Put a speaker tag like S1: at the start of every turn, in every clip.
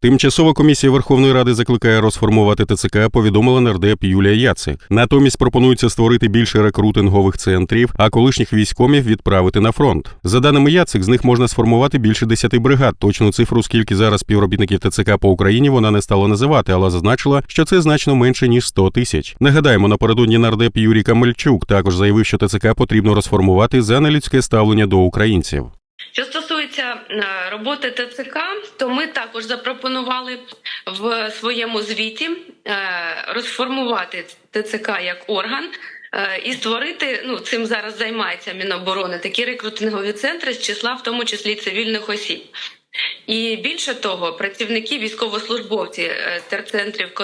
S1: Тимчасова комісія Верховної Ради закликає розформувати ТЦК, повідомила нардеп Юлія Яцик. Натомість пропонується створити більше рекрутингових центрів, а колишніх військомів відправити на фронт. За даними Яцик, з них можна сформувати більше 10 бригад. Точну цифру, скільки зараз співробітників ТЦК по Україні, вона не стала називати, але зазначила, що це значно менше ніж 100 тисяч. Нагадаємо, напередодні нардеп Юрій Камельчук також заявив, що ТЦК потрібно розформувати за нелюдське ставлення до українців.
S2: Що стосується е, роботи ТЦК, то ми також запропонували в своєму звіті е, розформувати ТЦК як орган. е, І створити ну цим зараз займається Міноборони такі рекрутингові центри з числа, в тому числі цивільних осіб. І більше того, працівники військовослужбовці е, терцентрів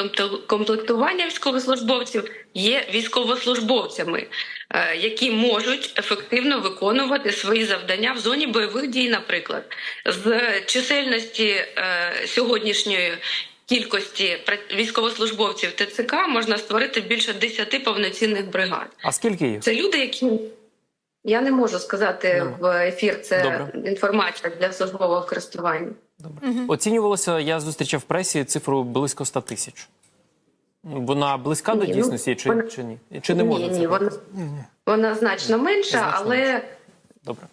S2: комплектування військовослужбовців є військовослужбовцями, е, які можуть ефективно виконувати свої завдання в зоні бойових дій, наприклад, з чисельності е, сьогоднішньої. Кількості військовослужбовців ТЦК можна створити більше 10 повноцінних бригад.
S3: А скільки їх?
S2: Це люди, які я не можу сказати
S3: Ну,
S2: в ефір. Це
S3: добре.
S2: інформація для службового користування.
S3: Добре. Оцінювалося, я зустрічав в пресі цифру близько 100 тисяч. Вона близька до
S2: Ні, ну,
S3: дійсності чи,
S2: вона-
S3: чи ні? Чи не можна
S2: ні,
S3: це
S2: ні, вона, вона значно менша,
S3: Значно
S2: але
S3: менша. Добре.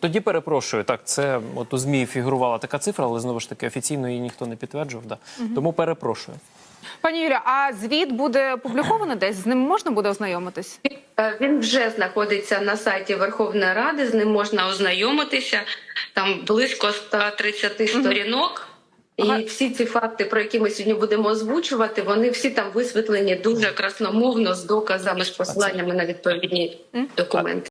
S3: Тоді перепрошую. Так, це от у ЗМІ фігурувала така цифра, але знову ж таки офіційно її ніхто не підтверджував. Да. Тому перепрошую.
S4: Пані Юля, а звіт буде опублікований десь? З ним можна буде ознайомитись?
S2: е, він вже знаходиться на сайті Верховної Ради. З ним можна ознайомитися. Там близько 130 сторінок. І всі ці факти, про які ми сьогодні будемо озвучувати, вони всі там висвітлені дуже красномовно з доказами, з посиланнями на відповідні документи.